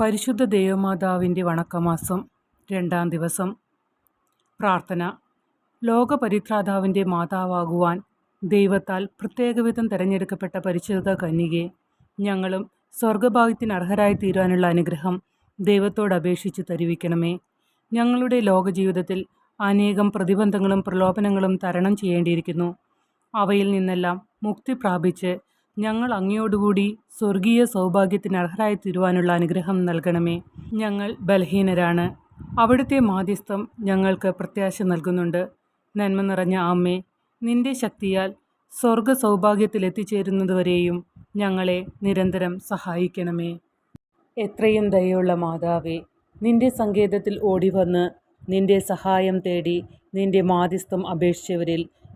പരിശുദ്ധ ദേവമാതാവിന്റെ വണക്കമാസം രണ്ടാം ദിവസം. പ്രാർത്ഥന. ലോകപരിത്രാതാവിന്റെ മാതാവാകുവാൻ ദൈവത്താൽ പ്രത്യേകവിധം തിരഞ്ഞെടുക്കപ്പെട്ട പരിശുദ്ധ കന്യകെ ഞങ്ങളും സ്വർഗഭാഗ്യത്തിന് അർഹരായി തീരാനുള്ള അനുഗ്രഹം ദൈവത്തോട് അപേക്ഷിച്ച് തരുവിക്കണമേ. ഞങ്ങളുടെ ലോകജീവിതത്തിൽ അനേകം പ്രതിബന്ധങ്ങളും പ്രലോഭനങ്ങളും തരണം ചെയ്യേണ്ടിയിരിക്കുന്നു. അവയിൽ നിന്നെല്ലാം മുക്തി പ്രാപിച്ച് ഞങ്ങൾ അങ്ങയോടുകൂടി സ്വർഗീയ സൗഭാഗ്യത്തിന് അർഹരായി തീരുവാനുള്ള അനുഗ്രഹം നൽകണമേ. ഞങ്ങൾ ബലഹീനരാണ്. അവിടുത്തെ മാധ്യസ്ഥം ഞങ്ങൾക്ക് പ്രത്യാശ നൽകുന്നുണ്ട്. നന്മ നിറഞ്ഞ അമ്മേ നിന്റെ ശക്തിയാൽ സ്വർഗ സൗഭാഗ്യത്തിൽ എത്തിച്ചേരുന്നതുവരെയും ഞങ്ങളെ നിരന്തരം സഹായിക്കണമേ. എത്രയും ദയുള്ള മാതാവേ നിന്റെ സങ്കേതത്തിൽ ഓടിവന്ന് നിന്റെ സഹായം തേടി നിന്റെ മാധ്യസ്ഥം അപേക്ഷിച്ചവരിൽ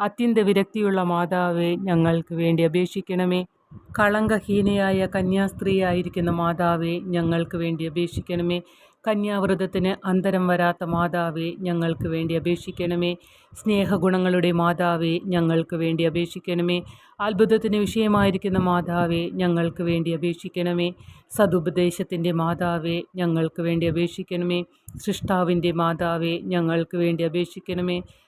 അത്യന്ത വിരക്തിയുള്ള മാതാവേ ഞങ്ങൾക്ക് വേണ്ടി അപേക്ഷിക്കണമേ. കളങ്കഹീനയായ കന്യാസ്ത്രീയായിരിക്കുന്ന മാതാവേ ഞങ്ങൾക്ക് വേണ്ടി അപേക്ഷിക്കണമേ. കന്യാവ്രതത്തിന് അന്തരം വരാത്ത മാതാവേ ഞങ്ങൾക്ക് വേണ്ടി അപേക്ഷിക്കണമേ. സ്നേഹഗുണങ്ങളുടെ മാതാവേ ഞങ്ങൾക്ക് വേണ്ടി അപേക്ഷിക്കണമേ. അത്ഭുതത്തിന് വിഷയമായിരിക്കുന്ന മാതാവേ ഞങ്ങൾക്ക് വേണ്ടി അപേക്ഷിക്കണമേ. സതുപദേശത്തിന്റെ മാതാവേ ഞങ്ങൾക്ക് വേണ്ടി അപേക്ഷിക്കണമേ. സൃഷ്ടാവിന്റെ മാതാവേ ഞങ്ങൾക്ക് വേണ്ടി അപേക്ഷിക്കണമേ.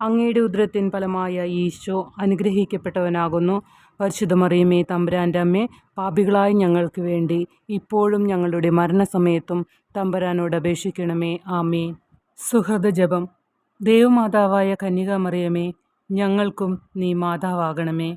അങ്ങയുടെ ഉദരത്തിൻ ഫലമായ ഈശോ അനുഗ്രഹിക്കപ്പെട്ടവനാകുന്നു. പരിശുദ്ധ മറിയമേ തമ്പുരാന്റെ അമ്മേ പാപികളായ ഞങ്ങൾക്ക് വേണ്ടി ഇപ്പോഴും ഞങ്ങളുടെ മരണസമയത്തും തമ്പുരാനോട് അപേക്ഷിക്കണമേ. ആമേ സുഹൃത ജപം ദേവമാതാവായ കന്യകാമറിയമേ ഞങ്ങൾക്കും നീ മാതാവാകണമേ.